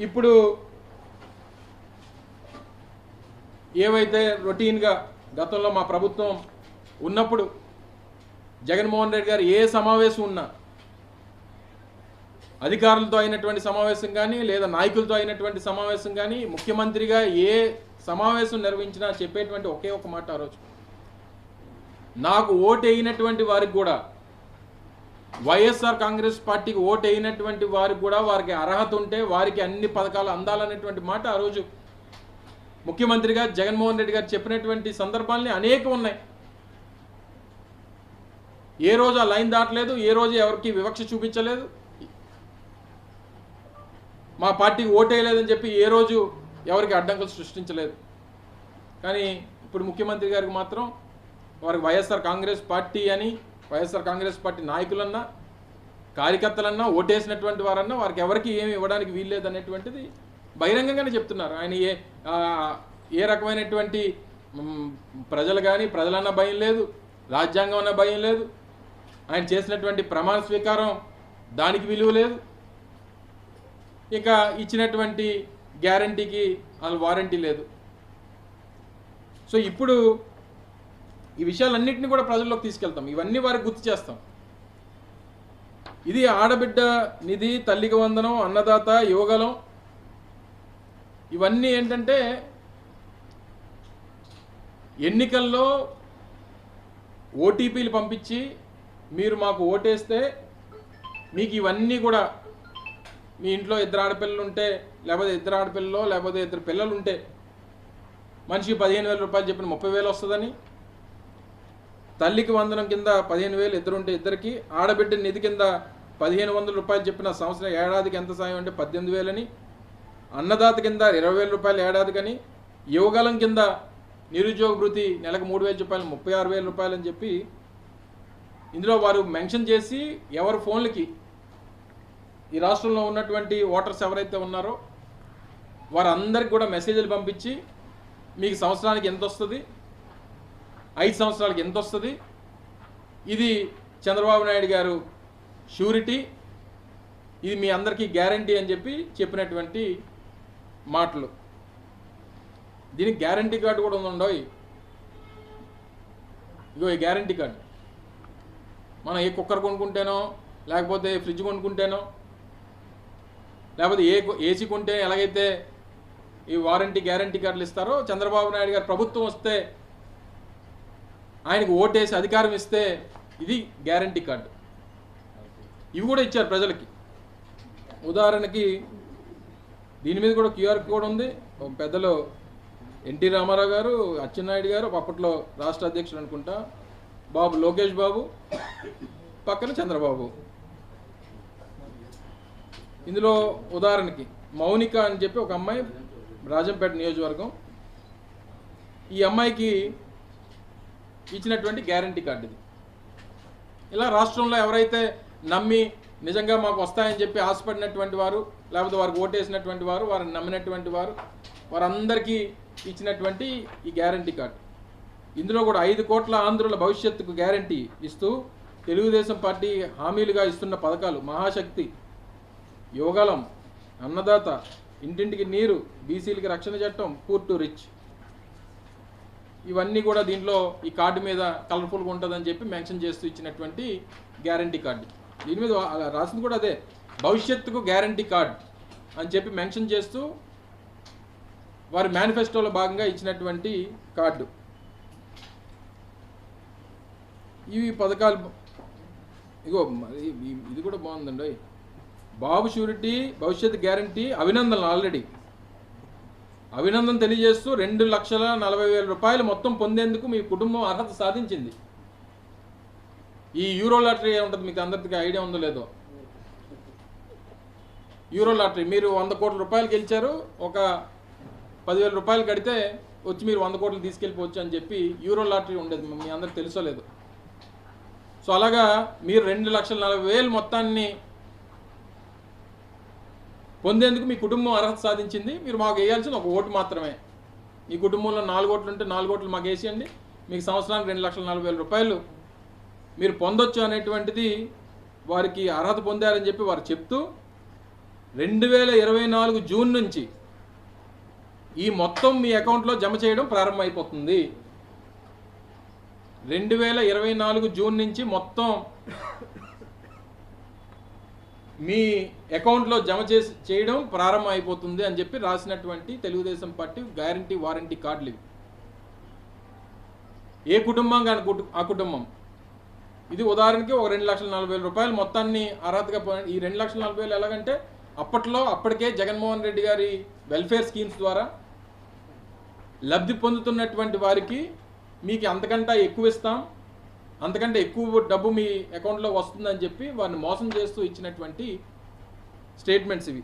ఇప్పుడు ఏవైతే రొటీన్గా గతంలో మా ప్రభుత్వం ఉన్నప్పుడు జగన్మోహన్ రెడ్డి గారు ఏ సమావేశం ఉన్నా అధికారులతో అయినటువంటి సమావేశం కానీ లేదా నాయకులతో అయినటువంటి సమావేశం కానీ ముఖ్యమంత్రిగా ఏ సమావేశం నిర్వహించినా చెప్పేటువంటి ఒకే ఒక మాట ఆ రోజు. నాకు ఓటు వేయినటువంటి వారికి కూడా వైఎస్ఆర్ కాంగ్రెస్ పార్టీకి ఓటు అయినటువంటి వారికి కూడా వారికి అర్హత ఉంటే వారికి అన్ని పథకాలు అందాలనేటువంటి మాట ఆ రోజు ముఖ్యమంత్రిగా జగన్మోహన్ రెడ్డి గారు చెప్పినటువంటి సందర్భాలని అనేకం ఉన్నాయి. ఏ రోజు ఆ లైన్ దాటలేదు ఏ రోజు ఎవరికి వివక్ష చూపించలేదు. మా పార్టీకి ఓటేయలేదని చెప్పి ఏ రోజు ఎవరికి అడ్డంకులు సృష్టించలేదు. కానీ ఇప్పుడు ముఖ్యమంత్రి గారికి మాత్రం వారికి వైఎస్ఆర్ కాంగ్రెస్ పార్టీ అని వైఎస్ఆర్ కాంగ్రెస్ పార్టీ నాయకులన్నా కార్యకర్తలన్నా ఓటేసినటువంటి వారన్నా వారికి ఎవరికి ఏమి ఇవ్వడానికి వీల్లేదనేటువంటిది బహిరంగంగానే చెప్తున్నారు. ఆయన ఏ ఏ రకమైనటువంటి ప్రజలు కానీ ప్రజలన్నా భయం లేదు రాజ్యాంగం అన్న భయం లేదు. ఆయన చేసినటువంటి ప్రమాణ స్వీకారం దానికి విలువ లేదు. ఇక ఇచ్చినటువంటి గ్యారంటీకి అసలు వారంటీ లేదు. సో ఇప్పుడు ఈ విషయాలన్నింటినీ కూడా ప్రజల్లోకి తీసుకెళ్తాం. ఇవన్నీ వారికి గుర్తు చేస్తాం. ఇది ఆడబిడ్డ నిధి తల్లికి వందనం అన్నదాత యువగలం. ఇవన్నీ ఏంటంటే ఎన్నికల్లో ఓటీపీలు పంపించి మీరు మాకు ఓటేస్తే మీకు ఇవన్నీ కూడా మీ ఇంట్లో ఇద్దరు ఆడపిల్లలు ఉంటే లేకపోతే ఇద్దరు ఆడపిల్లలో లేకపోతే ఇద్దరు పిల్లలు ఉంటే మనిషికి పదిహేను వేల రూపాయలు చెప్పిన ముప్పై వేలు వస్తుందని తల్లికి వందనం కింద పదిహేను వేలు ఇద్దరు ఉంటే ఇద్దరికి ఆడబిడ్డ నిధి కింద పదిహేను వందల రూపాయలు చెప్పిన సంవత్సరం ఏడాదికి ఎంత సాయం అంటే పద్దెనిమిది వేలని అన్నదాత కింద ఇరవై వేల రూపాయలు ఏడాదికని యువగలం కింద నిరుద్యోగ భృతి నెలకు మూడు వేల రూపాయలు ముప్పై ఆరు వేల రూపాయలు అని చెప్పి ఇందులో వారు మెన్షన్ చేసి ఎవరి ఫోన్లకి ఈ రాష్ట్రంలో ఉన్నటువంటి ఓటర్స్ ఎవరైతే ఉన్నారో వారందరికి కూడా మెసేజ్లు పంపించి మీకు సంవత్సరానికి ఎంత వస్తుంది ఐదు సంవత్సరాలకి ఎంత వస్తుంది? ఇది చంద్రబాబు నాయుడు గారు షూరిటీ. ఇది మీ అందరికీ గ్యారంటీ అని చెప్పి చెప్పినటువంటి మాటలు. దీనికి గ్యారంటీ కార్డు కూడా ఉందండోయ్ ఇగో ఈ గ్యారంటీ కార్డు. మనం ఏ కుక్కర్ కొనుక్కుంటేనో లేకపోతే ఫ్రిడ్జ్ కొనుక్కుంటేనో లేకపోతే ఏ ఏసీ కొంటే ఎలాగైతే ఈ వారంటీ గ్యారంటీ కార్డులు ఇస్తారో చంద్రబాబు నాయుడు గారు ప్రభుత్వం వస్తే ఆయనకు ఓటేసి అధికారం ఇస్తే ఇది గ్యారంటీ కార్డు. ఇవి కూడా ఇచ్చారు ప్రజలకి. ఉదాహరణకి దీని మీద కూడా క్యూఆర్ కోడ్ ఉంది. ఒక పెద్దలు ఎన్టీ రామారావు గారు అచ్చెన్నాయుడు గారు అప్పట్లో రాష్ట్ర అధ్యక్షుడు అనుకుంటా బాబు లోకేష్ బాబు పక్కన చంద్రబాబు. ఇందులో ఉదాహరణకి మౌనిక అని చెప్పి ఒక అమ్మాయి రాజంపేట నియోజకవర్గం. ఈ అమ్మాయికి ఇచ్చినటువంటి గ్యారంటీ కార్డు ఇది. ఇలా రాష్ట్రంలో ఎవరైతే నమ్మి నిజంగా మాకు వస్తాయని చెప్పి ఆశపడినటువంటి వారు లేకపోతే వారికి ఓటేసినటువంటి వారు వారిని నమ్మినటువంటి వారు వారందరికీ ఇచ్చినటువంటి ఈ గ్యారంటీ కార్డు. ఇందులో కూడా ఐదు కోట్ల ఆంధ్రుల భవిష్యత్తుకు గ్యారంటీ ఇస్తూ తెలుగుదేశం పార్టీ హామీలుగా ఇస్తున్న పథకాలు మహాశక్తి యోగలం అన్నదాత ఇంటింటికి నీరు బీసీలకి రక్షణ చట్టం పూర్ టు రిచ్. ఇవన్నీ కూడా దీంట్లో ఈ కార్డు మీద కలర్ఫుల్గా ఉంటుందని చెప్పి మెన్షన్ చేస్తూ ఇచ్చినటువంటి గ్యారంటీ కార్డు దీని మీద అలా రాసింది కూడా అదే భవిష్యత్తుకు గ్యారంటీ కార్డ్ అని చెప్పి మెన్షన్ చేస్తూ వారి మేనిఫెస్టోలో భాగంగా ఇచ్చినటువంటి కార్డు ఇవి పథకాలు ఇగో ఇది కూడా బాగుందండి. బాబు షూరిటీ భవిష్యత్ గ్యారంటీ అభినందనలు ఆల్రెడీ అభినందన తెలియజేస్తూ రెండు లక్షల నలభై వేల రూపాయలు మొత్తం పొందేందుకు మీ కుటుంబం అర్హత సాధించింది. ఈ యూరో లాటరీ ఉంటుంది మీకు అందరికీ ఐడియా ఉందో లేదో? యూరో లాటరీ మీరు వంద కోట్ల రూపాయలు గెలిచారు ఒక పదివేల రూపాయలు కడితే వచ్చి మీరు వంద కోట్లు తీసుకెళ్ళిపోవచ్చు అని చెప్పి యూరో లాటరీ ఉండేది మీ అందరికి తెలుసో లేదు? సో అలాగా మీరు రెండు లక్షల నలభై వేలు మొత్తాన్ని పొందేందుకు మీ కుటుంబం అర్హత సాధించింది. మీరు మాకు వేయాల్సిన ఒక ఓటు మాత్రమే. మీ కుటుంబంలో నాలుగు ఓట్లు ఉంటే నాలుగు ఓట్లు మాకు వేసేయండి. మీకు సంవత్సరానికి రెండు లక్షల నలభై వేల రూపాయలు మీరు పొందొచ్చు అనేటువంటిది వారికి అర్హత పొందారని చెప్పి వారు చెప్తూ రెండు వేల ఇరవై నాలుగు జూన్ నుంచి ఈ మొత్తం మీ అకౌంట్లో జమ చేయడం ప్రారంభమైపోతుంది. రెండు వేల ఇరవై నాలుగు జూన్ నుంచి మొత్తం మీ అకౌంట్లో జమ చేసి చేయడం ప్రారంభం అయిపోతుంది అని చెప్పి రాసినటువంటి తెలుగుదేశం పార్టీ గ్యారంటీ వారంటీ కార్డులు ఇవి. ఏ కుటుంబం కానీ ఆ కుటుంబం. ఇది ఉదాహరణకి ఒక రెండు లక్షల నలభై వేల రూపాయలు మొత్తాన్ని అర్హతగా ఈ రెండు లక్షల నలభై వేలు ఎలాగంటే అప్పట్లో అప్పటికే జగన్మోహన్ రెడ్డి గారి వెల్ఫేర్ స్కీమ్స్ ద్వారా లబ్ధి పొందుతున్నటువంటి వారికి మీకు అంతకంటే ఎక్కువ ఇస్తాం. అంతకంటే ఎక్కువ డబ్బు మీ అకౌంట్లో వస్తుందని చెప్పి వారిని మోసం చేస్తూ ఇచ్చినటువంటి స్టేట్మెంట్స్ ఇవి.